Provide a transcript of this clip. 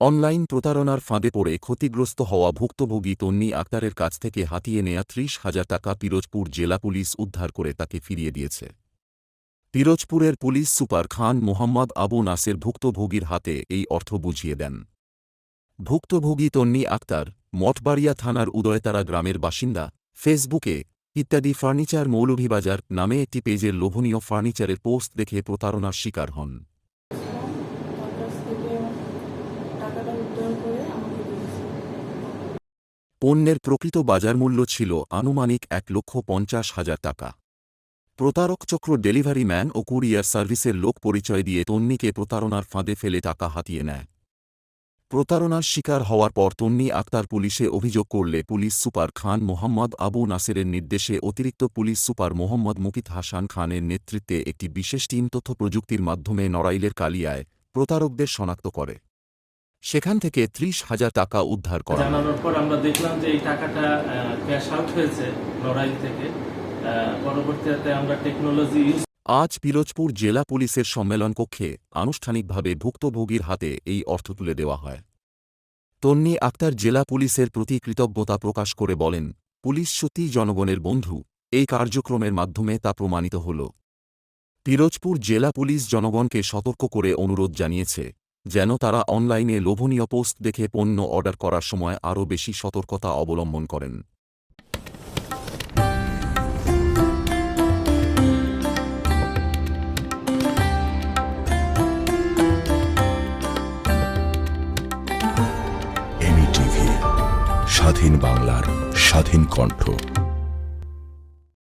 Online প্রতারণার ফাঁদে পড়ে ক্ষতিগ্রস্ত হওয়া ভুক্তভোগী তন্নি আক্তারের কাছ থেকে হাতিয়ে নেয়া ত্রিশ হাজার টাকা পিরোজপুর জেলা পুলিশ উদ্ধার করে তাকে ফিরিয়ে দিয়েছে। পিরোজপুরের পুলিশ সুপার খান মোহাম্মদ আবু নাসের ভুক্তভোগীর হাতে এই অর্থ বুঝিয়ে দেন। ভুক্তভোগী তন্নি আক্তার, মঠবাড়িয়া থানার উদয়তারা গ্রামের বাসিন্দা, ফেসবুকে, ইত্যাদি ফার্নিচার মৌলভীবাজার নামে একটি পেজের লোভনীয় ফার্নিচারের পোস্ট দেখে প্রতারণার শিকার হন। পণ্যের প্রকৃত বাজারমূল্য ছিল আনুমানিক এক লক্ষ পঞ্চাশ হাজার টাকা। প্রতারক চক্র ডেলিভারি ম্যান ও কুরিয়ার সার্ভিসের লোক পরিচয় দিয়ে তন্নিকে প্রতারণার ফাঁদে ফেলে টাকা হাতিয়ে নেয়। প্রতারণার শিকার হওয়ার পর তন্নি আক্তার পুলিশে অভিযোগ করলে পুলিশ সুপার খান মোহাম্মদ আবু নাসেরের নির্দেশে অতিরিক্ত পুলিশ সুপার মোহাম্মদ মুকিত হাসান খানের নেতৃত্বে একটি বিশেষ টিম তথ্য প্রযুক্তির মাধ্যমে নড়াইলের কালিয়ায় প্রতারকদের শনাক্ত করে। সেখান থেকে ত্রিশ হাজার টাকা উদ্ধার করা জানানোর পর আমরা দেখলাম যে এই টাকাটা ক্যাশ আউট হয়েছে নড়াইল থেকে। পরবর্তীতে আমরা টেকনোলজি ইউজ আজ পিরোজপুর জেলা পুলিশের সম্মেলন কক্ষে আনুষ্ঠানিকভাবে ভুক্তভোগীর হাতে এই অর্থ তুলে দেওয়া হয়। তন্নি আক্তার জেলা পুলিশের প্রতি কৃতজ্ঞতা প্রকাশ করে বলেন পুলিশ সত্যিই জনগণের বন্ধু। এই কার্যক্রমের মাধ্যমে তা প্রমাণিত হল। পিরোজপুর জেলা পুলিশ জনগণকে সতর্ক করে অনুরোধ জানিয়েছে। যেন তারা অনলাইনে লোভনীয় পোস্ট দেখে পণ্য অর্ডার করার সময় আরও বেশি সতর্কতা অবলম্বন করেন। স্বাধীন বাংলার স্বাধীন কণ্ঠ।